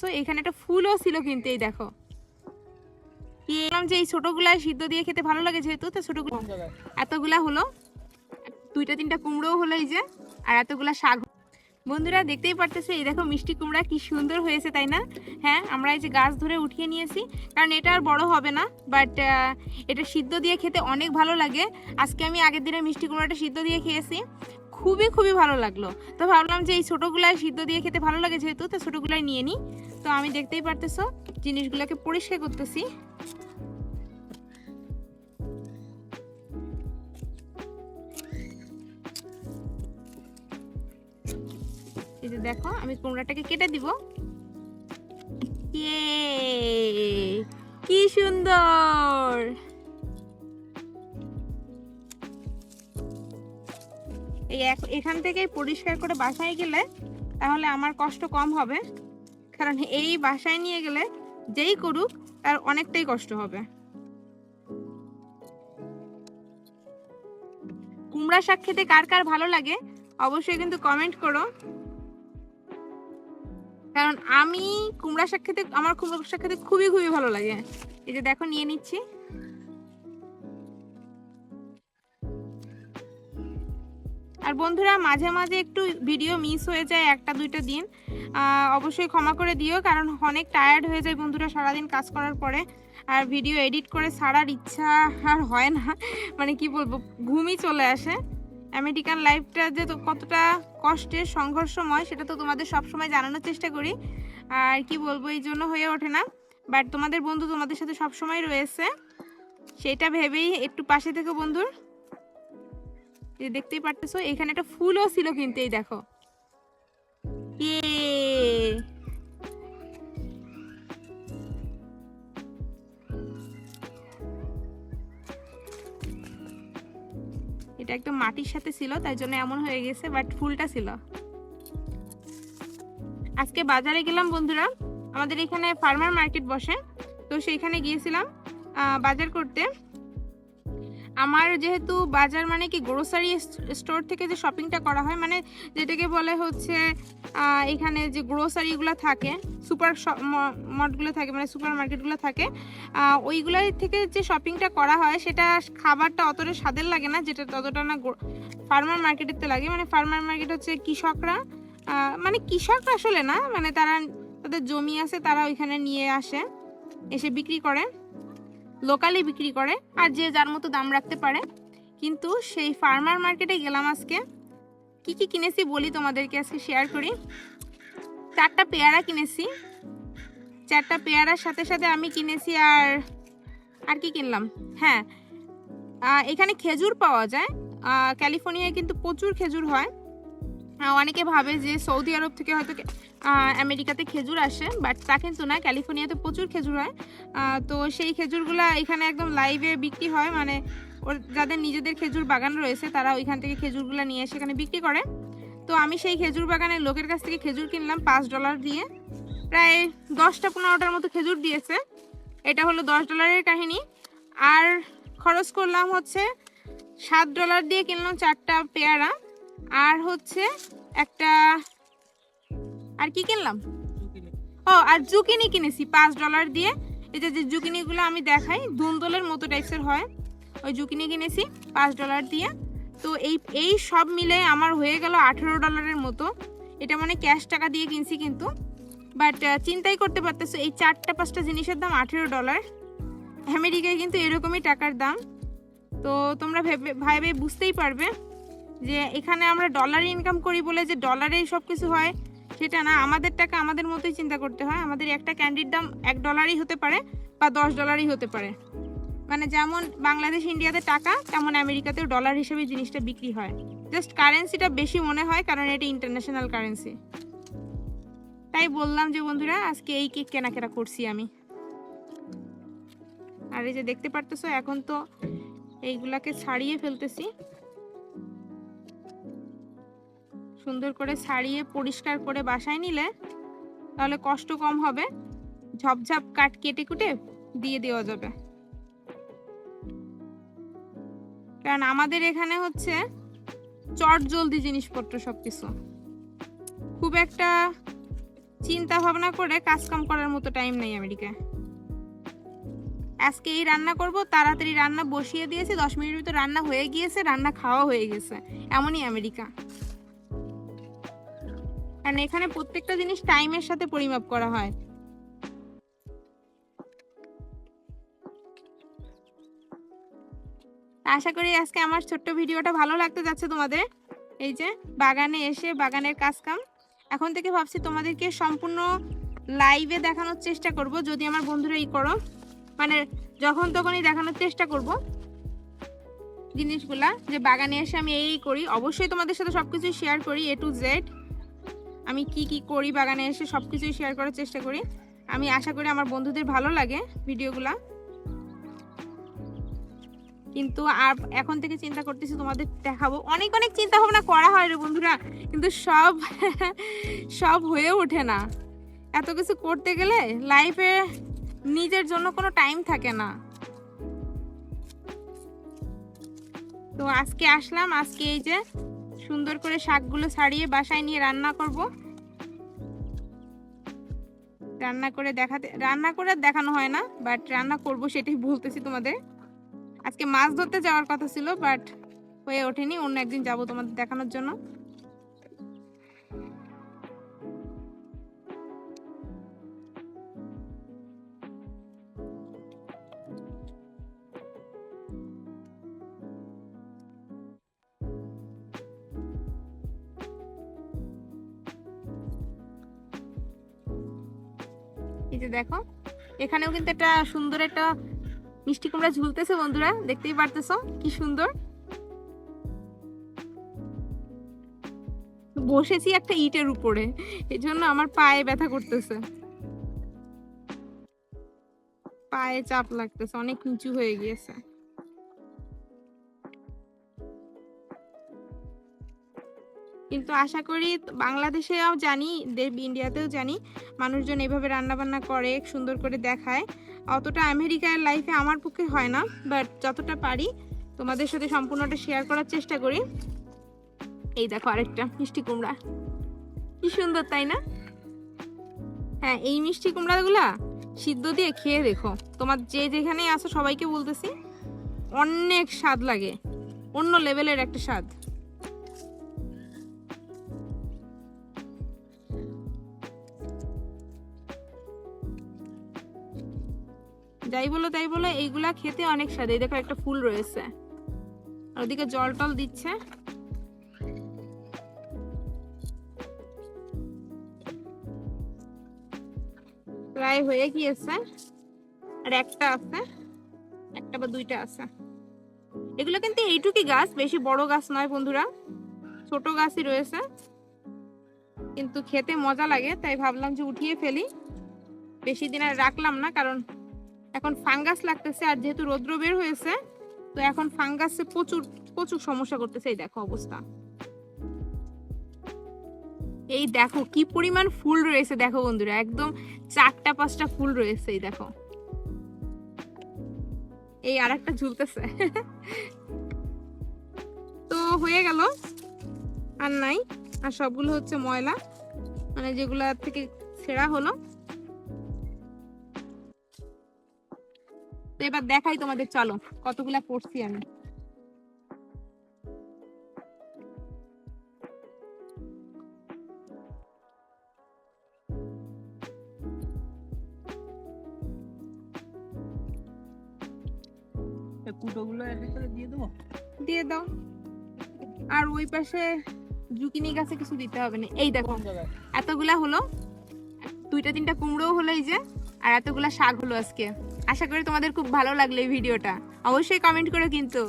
পারতেছো এখানে একটা ফুলও ছিল কিন্তু এই দেখো। যে এই ছোটগুলা সিদ্ধ দিয়ে খেতে ভালো লাগে যেহেতু তো ছোটগুলো এতগুলা হলো দুইটা তিনটা কুমড়োও হলো এই যে আর এতগুলা শাক। বন্ধুরা দেখতেই পারতেছে এই দেখো মিষ্টি কুমড়া কি সুন্দর হয়েছে তাই না? হ্যাঁ আমরা এই যে গাছ ধরে উঠিয়ে নিয়েছি কারণ এটা আর বড় হবে না বাট এটা সিদ্ধ দিয়ে খেতে অনেক ভালো লাগে। আজকে আমি আগের দিনে মিষ্টি কুমড়াটা সিদ্ধ দিয়ে খেয়েছি। খুবই খুবই ভালো লাগল। তো ভাবলাম যে এই ছোটোগুলাই সিদ্ধ দিয়ে খেতে ভালো লাগে যেহেতু, তো ছোটোগুলাই নিয়ে নিই। তো আমি দেখতেই পারতেছো, জিনিসগুলোকে পরিষ্কার করতেছি। এই যে দেখো, আমি কুমড়াটাকে কেটে দিব। ইয়ে! কি সুন্দর! এই এখান থেকেই পরিষ্কার করে বাসায় গেলে তাহলে আমার কষ্ট কম হবে। কারণ এই বাসায় নিয়ে গেলে যেই করুক, তার অনেকটাই কষ্ট হবে। কুমড়া শাক খেতে কার কার ভালো লাগে, অবশ্যই কিন্তু কমেন্ট করো। কারণ আমি কুমড়া শাক খেতে আমার কুমড়া শাক খেতে খুবই খুবই ভালো লাগে। এই যে দেখো, নিয়ে নিচ্ছি। আর বন্ধুরা, মাঝে মাঝে একটু ভিডিও মিস হয়ে যায় একটা দুইটা দিন। অবশ্যই ক্ষমা করে দিও, কারণ অনেক টায়ার্ড হয়ে যায় বন্ধুরা সারাদিন কাজ করার পরে। আর ভিডিও এডিট করে সারার ইচ্ছা আর হয় না। মানে কি বলব, ঘুমই চলে আসে। আমেরিকান লাইফটা যে কতটা কষ্টের, সংঘর্ষময়, সেটা তো তোমাদের সবসময় জানানোর চেষ্টা করি। আর কি বলব, এই জন্য হয়ে ওঠে না। বাট তোমাদের বন্ধু তোমাদের সাথে সবসময় রয়েছে। সেটা ভেবেই একটু পাশে থেকে বন্ধুর। যে দেখতেই পারতেছো, এখানে একটা ফুলও ছিল কিন্তু, এই দেখো। এটা একদম মাটির সাথে ছিল, তাই জন্য এমন হয়ে গেছে বাট ফুলটা ছিল। আজকে বাজারে গেলাম বন্ধুরা, আমাদের এখানে ফার্মার মার্কেট বসে, তো সেইখানে গিয়েছিলাম বাজার করতে। আমার যেহেতু বাজার মানে কি গ্রোসারি স্টোর থেকে যে শপিংটা করা হয় মানে যেটাকে বলে হচ্ছে এখানে যে গ্রোসারিগুলো থাকে সুপার মটগুলো থাকে মানে সুপার মার্কেটগুলো থাকে ওইগুলোর থেকে যে শপিংটা করা হয়, সেটা খাবারটা অতটা স্বাদের লাগে না, যেটা ততটা না ফার্মার মার্কেটেতে লাগে। মানে ফার্মার মার্কেট হচ্ছে কৃষকরা মানে কৃষক আসলে না মানে তারা, তাদের জমি আছে, তারা ওইখানে নিয়ে আসে, এসে বিক্রি করে। লোকালি বিক্রি করে আর যে যার মতো দাম রাখতে পারে। কিন্তু সেই ফার্মার মার্কেটে গেলাম আজকে। কি কি কিনেছি বলি তোমাদেরকে আজকে শেয়ার করি? চারটা পেয়ারা কিনেছি। চারটা পেয়ারার সাথে সাথে আমি কিনেছি আর আর কি কিনলাম? হ্যাঁ এখানে খেজুর পাওয়া যায়। ক্যালিফোর্নিয়ায় কিন্তু প্রচুর খেজুর হয়। অনেকে ভাবে যে সৌদি আরব থেকে হয়তো আমেরিকাতে খেজুর আসে বাট তা কিন্তু না, ক্যালিফোর্নিয়াতে প্রচুর খেজুর হয়। তো সেই খেজুরগুলা এখানে একদম লাইভে বিক্রি হয় মানে ওর যাদের নিজেদের খেজুর বাগান রয়েছে, তারা ওইখান থেকে খেজুরগুলো নিয়ে এসে এখানে বিক্রি করে। তো আমি সেই খেজুর বাগানের লোকের কাছ থেকে খেজুর কিনলাম পাঁচ ডলার দিয়ে। প্রায় দশটা পনেরোটার মতো খেজুর দিয়েছে। এটা হলো দশ ডলারের কাহিনী। আর খরচ করলাম হচ্ছে সাত ডলার দিয়ে কিনলাম চারটা পেয়ারা। আর হচ্ছে একটা আর কি কিনলাম? ও আর জুকিনি কিনেছি পাঁচ ডলার দিয়ে। এই যে জুকিনিগুলো আমি দেখাই ধুন্দলের মতো টাইপসের হয়। ওই জুকিনি কিনেছি পাঁচ ডলার দিয়ে। তো এই এই সব মিলে আমার হয়ে গেল আঠেরো ডলারের মতো। এটা মানে ক্যাশ টাকা দিয়ে কিনছি কিন্তু। বাট চিন্তাই করতে পারতেছো এই চারটা পাঁচটা জিনিসের দাম আঠেরো ডলার। আমেরিকায় কিন্তু এরকমই টাকার দাম। তো তোমরা ভেবে ভাইবে বুঝতেই পারবে যে এখানে আমরা ডলারে ইনকাম করি বলে যে ডলারেই সব কিছু হয় সেটা না আমাদের টাকা আমাদের মতোই চিন্তা করতে হয়। আমাদের একটা ক্যান্ডির দাম এক ডলারই হতে পারে বা দশ ডলারই হতে পারে। মানে যেমন বাংলাদেশ, ইন্ডিয়াতে টাকা, তেমন আমেরিকাতেও ডলার হিসেবে জিনিসটা বিক্রি হয়। জাস্ট কারেন্সিটা বেশি মনে হয় কারণ এটা ইন্টারন্যাশনাল কারেন্সি। তাই বললাম যে, বন্ধুরা, আজকে এই কেক কেনাকাটা করছি আমি। আর এই যে দেখতে পারতেছো, এখন তো এইগুলাকে ছাড়িয়ে ফেলতেছি। সুন্দর করে ছাড়িয়ে পরিষ্কার করে বাসায় নিলে তাহলে কষ্ট কম হবে। ঝপঝপ কাট কেটে কুটে দিয়ে দেওয়া যাবে। কারণ আমাদের এখানে হচ্ছে চট জলদি জিনিসপত্র সবকিছু। খুব একটা চিন্তা ভাবনা করে কাজ কাম করার মতো টাইম নেই আমেরিকায়। আজকে এই রান্না করব, তাড়াতাড়ি রান্না বসিয়ে দিয়েছি, দশ মিনিটের ভিতর রান্না হয়ে গিয়েছে, রান্না খাওয়া হয়ে গেছে। এমনই আমেরিকা। কারণ এখানে প্রত্যেকটা জিনিস টাইমের সাথে পরিমাপ করা হয়। আশা করি আজকে আমার ছোট্ট ভিডিওটা ভালো লাগতে যাচ্ছে তোমাদের। এই যে, বাগানে এসে বাগানের কাজ কাম এখন থেকে ভাবছি তোমাদেরকে সম্পূর্ণ লাইভে দেখানোর চেষ্টা করব, যদি আমার বন্ধুরা ই করো। মানে যখন তখনই দেখানোর চেষ্টা করব জিনিসগুলা, যে বাগানে এসে আমি এই করি। অবশ্যই তোমাদের সাথে সবকিছু শেয়ার করি এ টু জেড আমি কি কি করি বাগানে এসে সব কিছুই শেয়ার করার চেষ্টা করি। আমি আশা করি আমার বন্ধুদের ভালো লাগে ভিডিওগুলা। কিন্তু আর এখন থেকে চিন্তা করতেছি তোমাদের দেখাবো। অনেক অনেক চিন্তা ভাবনা করা হয় রে বন্ধুরা, কিন্তু সব সব হয়ে ওঠে না। এত কিছু করতে গেলে লাইফে নিজের জন্য কোনো টাইম থাকে না। তো আজকে আসলাম, আজকে এই যে সুন্দর করে শাকগুলো ছাড়িয়ে বাসায় নিয়ে রান্না করব। রান্না করে দেখাতে, রান্না করে দেখানো হয় না বাট রান্না করব সেটাই বলতেছি তোমাদের। আজকে মাছ ধরতে যাওয়ার কথা ছিল বাট হয়ে ওঠেনি, অন্য একদিন যাব তোমাদের দেখানোর জন্য। যে দেখো, এখানেও কিন্তু একটা সুন্দর একটা মিষ্টি কুমড়া ঝুলতেছে বন্ধুরা, দেখতেই পারতেছো, কি সুন্দর। বসেছি একটা ইটের উপরে এই জন্য আমার পায়ে ব্যথা করতেছে। পায়ে চাপ লাগতেছে, অনেক নিচু হয়ে গিয়েছে। কিন্তু আশা করি বাংলাদেশেও জানি ইন্ডিয়াতেও জানি, মানুষজন এভাবে রান্না বান্না করে, সুন্দর করে দেখায়। অতটা আমেরিকার লাইফে আমার পক্ষে হয় না বাট যতটা পারি তোমাদের সাথে সম্পূর্ণটা শেয়ার করার চেষ্টা করি। এই দেখো আরেকটা মিষ্টি কুমড়া। কি সুন্দর, তাই না? হ্যাঁ এই মিষ্টি কুমড়াগুলা সিদ্ধ দিয়ে খেয়ে দেখো। তোমার যে যেখানেই আসো সবাইকে বলতেছি, অনেক স্বাদ লাগে। অন্য লেভেলের একটা স্বাদ। যাই বলো, তাই বলো, এইগুলা খেতে অনেক স্বাদ। দেখো, একটা ফুল রয়েছে। আর ওদিকে জল টল দিচ্ছে। প্রায় হয়ে গিয়েছে। আর একটা আছে। একটা বা দুইটা আছে। এগুলো কিন্তু এইটুকি গাছ, বেশি বড় গাছ নয় বন্ধুরা। ছোট গাছই রয়েছে। কিন্তু খেতে মজা লাগে, তাই ভাবলাম যে উঠিয়ে ফেলি। বেশি দিন আর রাখলাম না, কারণ এখন ফাঙ্গাস লাগতেছে আর যেহেতু রৌদ্র বের হয়েছে, তো এখন ফাঙ্গাসে প্রচুর প্রচুর সমস্যা করতেছে। এই দেখো অবস্থা। এই দেখো কি পরিমাণ ফুল রয়েছে। দেখো বন্ধুরা, একদম চারটা পাঁচটা ফুল রয়েছে, এই দেখো। এই আর একটা ঝুলতেছে। তো হয়ে গেল, আর নাই। আর সবগুলো হচ্ছে ময়লা মানে যেগুলা থেকে ছেঁড়া হলো। তো এবার দেখাই তোমাদের চলো কতগুলা পড়ছি আমি। কুটোগুলো এর ভিতরে দিয়ে দেবো? দিয়ে দাও। আর ওই পাশে জুকিনি গাছে কিছু দিতে হবে না। এই দেখো এতগুলা হলো দুইটা তিনটা কুমড়ো হলো এই যে। আর এতগুলো শাক হলো আজকে। আশা করি তোমাদের খুব ভালো লাগল এই ভিডিওটা। অবশ্যই কমেন্ট করো কিন্তু।